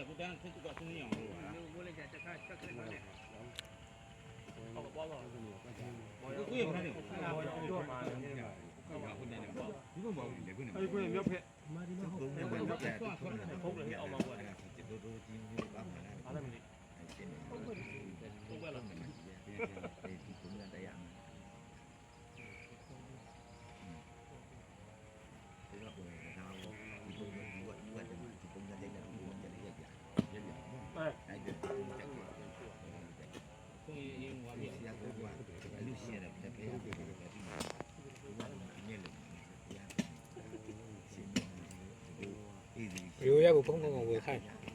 ကြကိုတန်းဆက်ကဆုံးရအောင်လို့မိုးလိုက်ကြတက်ခါတက်ခါနဲ့ဟုတ်ပါတော့ကိုရမနေဘူးတော့မှာလည်းဒီလိုမဟုတ်ဘူးလေခုနေအဲ့ကိုမြောက်ဖက်ဘုံနဲ့ဘုံနဲ့ဆက်ထွက်ထွက်တယ်ဟုတ်တယ်အောက်မှာပေါ့အဲ့ဒါစစ်တို့တို့ချင်းမျိုးပါမလားအားလည်းမသိရှင်းနေဟုတ်ကဲ့ဟုတ်ကဲ့လားဒီဒီကုန်းတရား ရှင်းနေတယ်ဒီရိုးရ